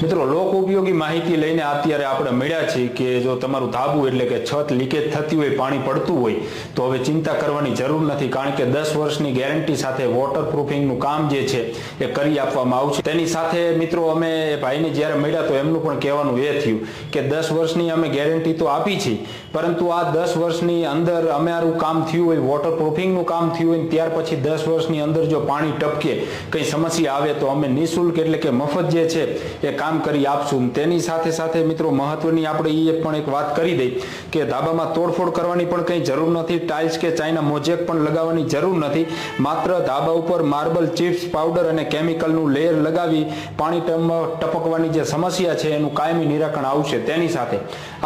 મિત્રો લોક ઉપયોગી માહિતી લઈને અત્યારે આપણે મળ્યા છીએ કે જો તમારું ધાબુ એટલે કે છત લીકેજ થતી હોય, પાણી પડતું હોય, તો હવે ચિંતા કરવાની જરૂર નથી, કારણ કે દસ વર્ષની ગેરંટી સાથે વોટરપ્રૂફિંગનું કામ જે છે, એ કરી આપવામાં આવશે. તેની સાથે મિત્રો, અમે ભાઈને જ્યારે મળ્યા તો એમનું પણ કહેવાનું એ થયું કે દસ વર્ષની અમે ગેરંટી તો આપી છે, પરંતુ આ દસ વર્ષની અંદર અમારું કામ થયું હોય વોટરપ્રૂફિંગનું કામ થયું હોય, ત્યાર પછી દસ વર્ષની અંદર જો પાણી ટપકે, કંઈ સમસ્યા આવે તો અમે નિઃશુલ્ક એટલે કે મફત જે છે, એ કામ કરી આપશું. તેની સાથે સાથે મિત્રો મહત્વની આપણે એ પણ એક વાત કરી દઈ કે ધાબામાં તોડફોડ કરવાની પણ કંઈ જરૂર નથી, ટાઇલ્સ કે ચાઇના મોજેક પણ લગાવવાની જરૂર નથી. માત્ર ધાબા ઉપર માર્બલ, ચિપ્સ, પાવડર અને કેમિકલનું લેયર લગાવી પાણી ટપકવાની જે સમસ્યા છે એનું કાયમી નિરાકરણ આવશે તેની સાથે.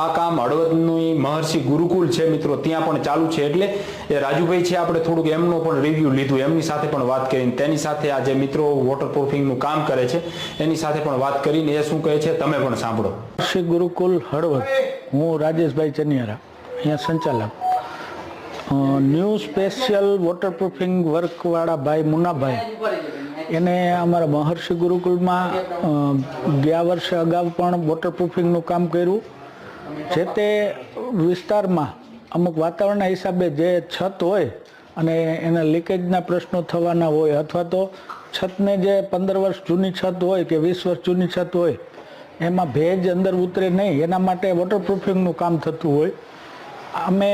આ કામ હળવદની મહર્ષિ ગુરુકુલ છે મિત્રો, ત્યાં પણ ચાલુ છે એટલે એ રાજુભાઈ છે આપણે થોડુંક એમનો પણ રિવ્યુ લીધું, એમની સાથે પણ વાત કરીને તેની સાથે આ જે મિત્રો વોટરપ્રૂફિંગનું કામ કરે છે, એની સાથે પણ વાત કરીને એ શું કહે છે તમે પણ સાંભળો. શ્રી ગુરુકુલ હળવદ, હું રાજેશભાઈ ચનિયારા, અહીંયા સંચાલક. ન્યૂ સ્પેશિયલ વોટરપ્રૂફિંગ વર્કવાળા ભાઈ મુન્નાભાઈ. એને અમારા મહર્ષિ ગુરુકુલમાં ગયા વર્ષે અગાઉ પણ વોટરપ્રૂફિંગનું કામ કર્યું. જે તે વિસ્તારમાં અમુક વાતાવરણના હિસાબે જે છત હોય અને એના લીકેજના પ્રશ્નો થવાના હોય અથવા તો છતને જે પંદર વર્ષ જૂની છત હોય કે વીસ વર્ષ જૂની છત હોય, એમાં ભેજ અંદર ઉતરે નહીં. એના માટે વોટરપ્રૂફિંગનું કામ થતું હોય. અમે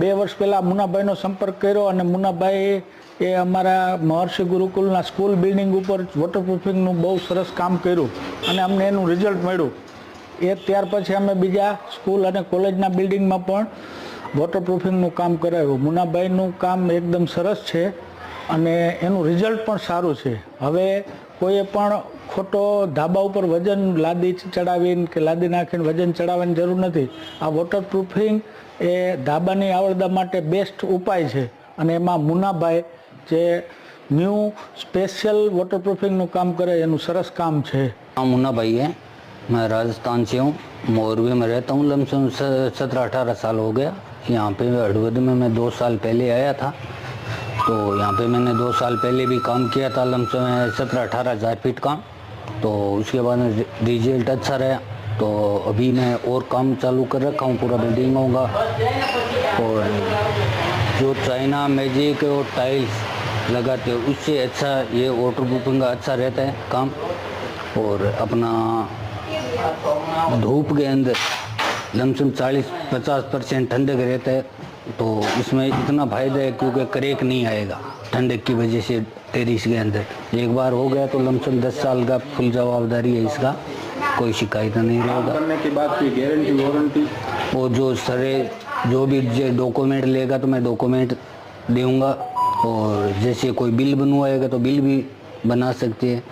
બે વર્ષ પહેલાં મુનાભાઈનો સંપર્ક કર્યો અને મુનાભાઈ એ અમારા મહર્ષિ ગુરુકુલના સ્કૂલ બિલ્ડિંગ ઉપર વોટરપ્રૂફિંગનું બહુ સરસ કામ કર્યું અને અમને એનું રિઝલ્ટ મળ્યું. એ ત્યાર પછી અમે બીજા સ્કૂલ અને કોલેજના બિલ્ડિંગમાં પણ વોટરપ્રૂફિંગનું કામ કરાવ્યું. મુનાભાઈનું કામ એકદમ સરસ છે. અને એનું રિઝલ્ટ પણ સારું છે હવે કોઈએ પણ ખોટો ધાબા ઉપર વજન લાદી ચડાવીને કે લાદી નાખીને વજન ચડાવવાની જરૂર નથી આ વોટરપ્રૂફિંગ એ ધાબાની આવરદા માટે બેસ્ટ ઉપાય છે અને એમાં મુનાભાઈ જે ન્યૂ સ્પેશિયલ વોટરપ્રૂફિંગનું કામ કરે એનું સરસ કામ છે नाम मुन्ना भाई है मैं राजस्थान से हूँ मोरबी में रहता हूँ लमसम सत्रह अठारह साल हो गया यहाँ पे हड़वद में मैं दो साल पहले आया था तो यहाँ पे मैंने दो साल पहले भी काम किया था, लमसम सत्रह अठारह हज़ार फीट काम तो उसके बाद में रिज़ल्ट अच्छा रहा। तो अभी मैं और काम चालू कर रखा हूँ, पूरा बिल्डिंगों होगा। और जो चाइना मैजिक और टाइल्स लगाते हो, उससे अच्छा ये वाटर प्रूफिंग का अच्छा रहता है काम। और अपना धूप के अंदर लमसम 40-50 परसेंट ठंडक रहता है। तो इसमें इतना फ़ायदा है क्योंकि करेक नहीं आएगा। ठंडक की वजह से टेरिस के अंदर। एक बार हो गया तो लमसम 10 साल का फुल जवाबदारी है इसका। कोई शिकायत नहीं रहेगा। करने के बाद की गारंटी वारंटी और जो सरे जो भी जो डॉक्यूमेंट लेगा तो मैं डॉक्यूमेंट दूँगा और जैसे कोई बिल बनवाएगा तो बिल भी बना सकते हैं।